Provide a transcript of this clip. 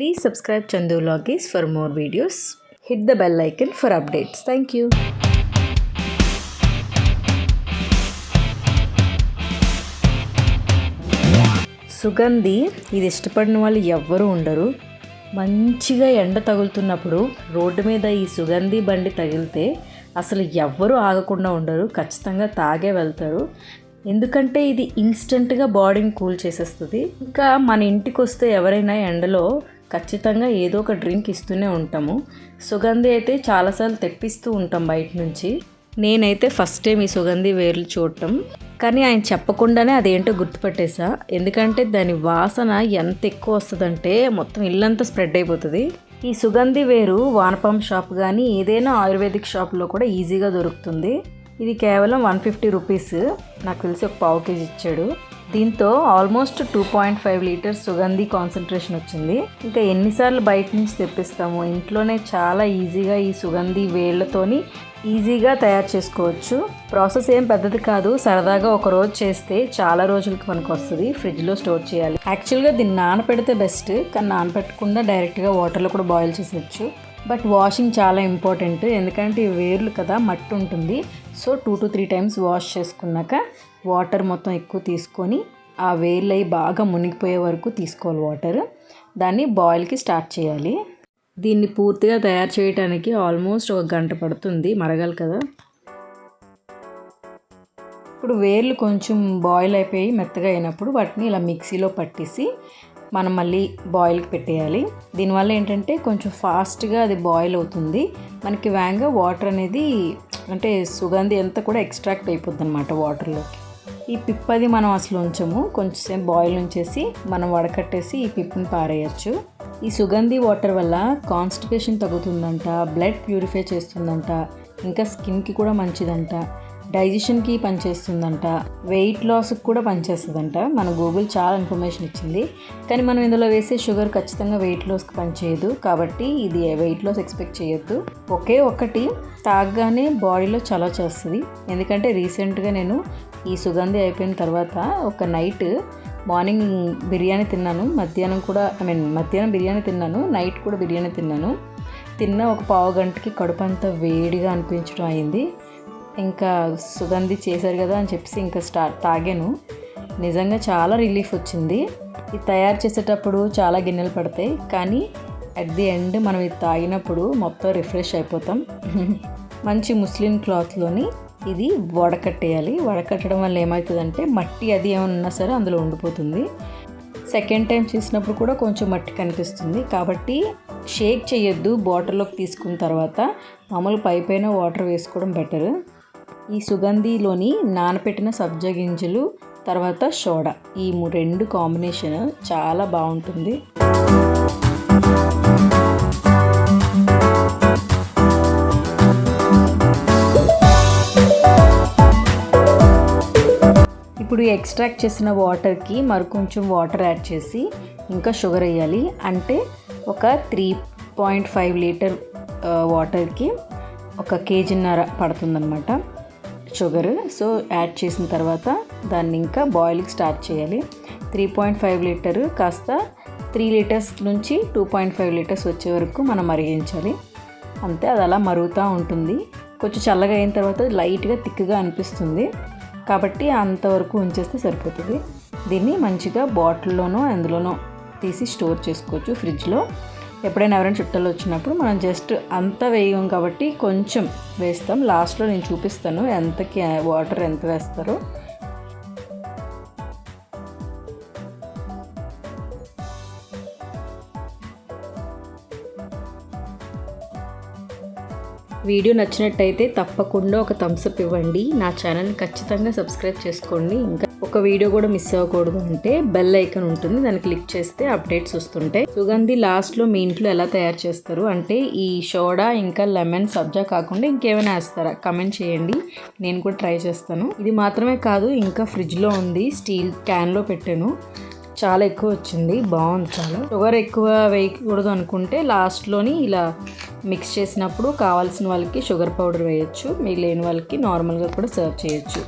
Please subscribe Chandu Logis for more videos. Hit the bell icon for updates. Thank you. సుగంధి ఇది ఇష్టపడిన వాళ్ళు ఎవ్వరూ ఉండరు మంచిగా ఎండ తగులుతున్నప్పుడు రోడ్డు మీద ఈ సుగంధి బండి తగిలితే అసలు ఎవ్వరూ ఆగకుండా ఉండరు ఖచ్చితంగా తాగే వెళ్తారు ఎందుకంటే ఇది ఇన్స్టెంట్గా బాడీని కూల్ చేసేస్తుంది ఇంకా మన ఇంటికి వస్తే ఎవరైనా ఎండలో ఖచ్చితంగా ఏదో ఒక డ్రింక్ ఇస్తూనే ఉంటాము. సుగంధి అయితే చాలాసార్లు తెప్పిస్తూ ఉంటాం బయట నుంచి. నేనైతే ఫస్ట్ టైం ఈ సుగంధి వేర్లు చూడటం. కానీ ఆయన చెప్పకుండానే అదేంటో గుర్తుపట్టేశా ఎందుకంటే దాని వాసన ఎంత ఎక్కువ వస్తుందంటే మొత్తం ఇల్లంతా స్ప్రెడ్ అయిపోతుంది. ఈ సుగంధి వేరు వానపం షాప్ కానీ ఏదైనా ఆయుర్వేదిక్ షాప్లో కూడా ఈజీగా దొరుకుతుంది. ఇది కేవలం వన్ ఫిఫ్టీ రూపీస్. నాకు తెలిసి ఒక పావు కేజీ ఇచ్చాడు. దీంతో almost two point five litres సుగంధి concentration వచ్చింది. ఇంకా ఎన్నిసార్లు బయట నుంచి తెప్పిస్తాము. ఇంట్లోనే చాలా ఈజీగా ఈ సుగంధి వేళ్ళతోని ఈజీగా తయారు చేసుకోవచ్చు. ప్రాసెస్ ఏం పెద్దది కాదు. సరదాగా ఒక రోజు చేస్తే చాలా రోజులకి మనకు వస్తుంది. ఫ్రిడ్జ్లో స్టోర్ చేయాలి. యాక్చువల్గా దీన్ని నానపెడితే బెస్ట్ కానీ నానపెట్టకుండా డైరెక్ట్గా వాటర్లో కూడా బాయిల్ చేసేయచ్చు బట్ వాషింగ్ చాలా ఇంపార్టెంట్. ఎందుకంటే వేర్లు కదా మట్టి ఉంటుంది. So two to three times wash చేసుకున్నాక వాటర్ మొత్తం ఎక్కువ తీసుకొని ఆ వేర్లు అవి బాగా మునిగిపోయే వరకు తీసుకోవాలి వాటర్. దాన్ని బాయిల్కి స్టార్ట్ చేయాలి. దీన్ని పూర్తిగా తయారు చేయడానికి ఆల్మోస్ట్ ఒక గంట పడుతుంది. మరగాలి కదా. ఇప్పుడు వేర్లు కొంచెం బాయిల్ అయిపోయి మెత్తగా అయినప్పుడు వాటిని ఇలా మిక్సీలో పట్టేసి మనం మళ్ళీ బాయిల్కి పెట్టేయాలి. దీనివల్ల ఏంటంటే కొంచెం ఫాస్ట్గా అది బాయిల్ అవుతుంది. మనకి వేగంగా వాటర్ అనేది అంటే సుగంధి అంతా కూడా ఎక్స్ట్రాక్ట్ అయిపోద్ది అనమాట వాటర్లోకి ఈ పిప్పది మనం అసలు ఉంచము. కొంచెం బాయిల్ ఉంచేసి మనం వడకట్టేసి ఈ పిప్పుని పారేయచ్చు. ఈ సుగంధి వాటర్ వల్ల కాన్స్టిపేషన్ తగ్గుతుందంట బ్లడ్ ప్యూరిఫై చేస్తుందంట ఇంకా స్కిన్కి కూడా మంచిదంట. డైజెషన్కి పనిచేస్తుందంట. వెయిట్ లాస్కి కూడా పనిచేస్తుందంట. మన గూగుల్ చాలా ఇన్ఫర్మేషన్ ఇచ్చింది. కానీ మనం ఇందులో వేసే షుగర్ ఖచ్చితంగా వెయిట్ లాస్కి పనిచేయదు. కాబట్టి ఇది వెయిట్ లాస్ ఎక్స్పెక్ట్ చేయొద్దు. ఒకే ఒకటి తాగగానే బాడీలో చలో చేస్తుంది. ఎందుకంటే రీసెంట్గా నేను ఈ సుగంధి అయిపోయిన తర్వాత ఒక నైట్ మార్నింగ్ బిర్యానీ తిన్నాను. మధ్యాహ్నం కూడా ఐ మీన్ మధ్యాహ్నం బిర్యానీ తిన్నాను. నైట్ కూడా బిర్యానీ తిన్నాను. తిన్న ఒక పావు గంటకి కడుపు అంతా వేడిగా అనిపించడం అయింది. ఇంకా సుగంధి చేశారు కదా అని చెప్పేసి ఇంకా స్టార్ట్ తాగాను. నిజంగా చాలా రిలీఫ్ వచ్చింది. ఇది తయారు చేసేటప్పుడు చాలా గిన్నెలు పడతాయి. కానీ అట్ ది ఎండ్ మనం ఇది తాగినప్పుడు మొత్తం రిఫ్రెష్ అయిపోతాం. మంచి ముస్లిం క్లాత్లోని ఇది వడకట్టేయాలి వడకట్టడం వల్ల ఏమవుతుందంటే మట్టి అది ఏమైనా ఉన్నా సరే అందులో ఉండిపోతుంది. సెకండ్ టైం చేసినప్పుడు కూడా కొంచెం మట్టి కనిపిస్తుంది. కాబట్టి షేక్ చేయొద్దు. బాటిల్లోకి తీసుకున్న తర్వాత మామూలు పైపైన వాటర్ వేసుకోవడం బెటర్ ఈ సుగంధిలోని నానపెట్టిన సబ్జా గింజలు తర్వాత సోడా ఈ రెండు కాంబినేషన్ చాలా బాగుంటుంది. ఇప్పుడు ఎక్స్ట్రాక్ట్ చేసిన వాటర్కి మరి కొంచెం వాటర్ యాడ్ చేసి ఇంకా షుగర్ వేయాలి. అంటే ఒక త్రీ పాయింట్ ఫైవ్ లీటర్ వాటర్కి ఒక కేజీన్నర పడుతుందన్నమాట. షుగర్. సో యాడ్ చేసిన తర్వాత దాన్ని ఇంకా బాయిల్కి స్టార్ట్ చేయాలి. త్రీ పాయింట్ ఫైవ్ లీటర్ కాస్త త్రీ లీటర్స్ నుంచి టూ పాయింట్ ఫైవ్ లీటర్స్ వచ్చే వరకు మనం మరిగించాలి. అంతే అది అలా మరుగుతూ ఉంటుంది. కొంచెం చల్లగా అయిన తర్వాత లైట్గా థిక్గా అనిపిస్తుంది. కాబట్టి అంతవరకు ఉంచేస్తే సరిపోతుంది. దీన్ని మంచిగా బాటిల్లోనో అందులోనో తీసి స్టోర్ చేసుకోవచ్చు ఫ్రిడ్జ్లో. ఎప్పుడైనా ఎవరైనా చుట్టాలు వచ్చినప్పుడు మనం జస్ట్ అంతా వేయం కాబట్టి కొంచెం వేస్తాం. లాస్ట్లో నేను చూపిస్తాను ఎంతకి వాటర్ ఎంత వేస్తారో. వీడియో నచ్చినట్టయితే తప్పకుండా ఒక థమ్స్అప్ ఇవ్వండి. నా ఛానల్ని ఖచ్చితంగా సబ్స్క్రైబ్ చేసుకోండి. ఇంకా ఒక వీడియో కూడా మిస్ అవ్వకూడదు అంటే బెల్ ఐకన్ ఉంటుంది. దాన్ని క్లిక్ చేస్తే అప్డేట్స్ వస్తుంటాయి. సుగంధి లాస్ట్లో మీ ఇంట్లో ఎలా తయారు చేస్తారు? అంటే ఈ సోడా ఇంకా లెమన్ సబ్జా కాకుండా ఇంకేమైనా వేస్తారా? కమెంట్ చేయండి. నేను కూడా ట్రై చేస్తాను. ఇది మాత్రమే కాదు ఇంకా ఫ్రిడ్జ్లో ఉంది. స్టీల్ క్యాన్లో పెట్టాను. చాలా ఎక్కువ వచ్చింది. బాగుంది చాలా. షుగర్ ఎక్కువ వేయకూడదు అనుకుంటే లాస్ట్లోని ఇలా మిక్స్ చేసినప్పుడు కావాల్సిన వాళ్ళకి షుగర్ పౌడర్ వేయచ్చు. మీ లేని వాళ్ళకి నార్మల్గా కూడా సర్వ్ చేయొచ్చు.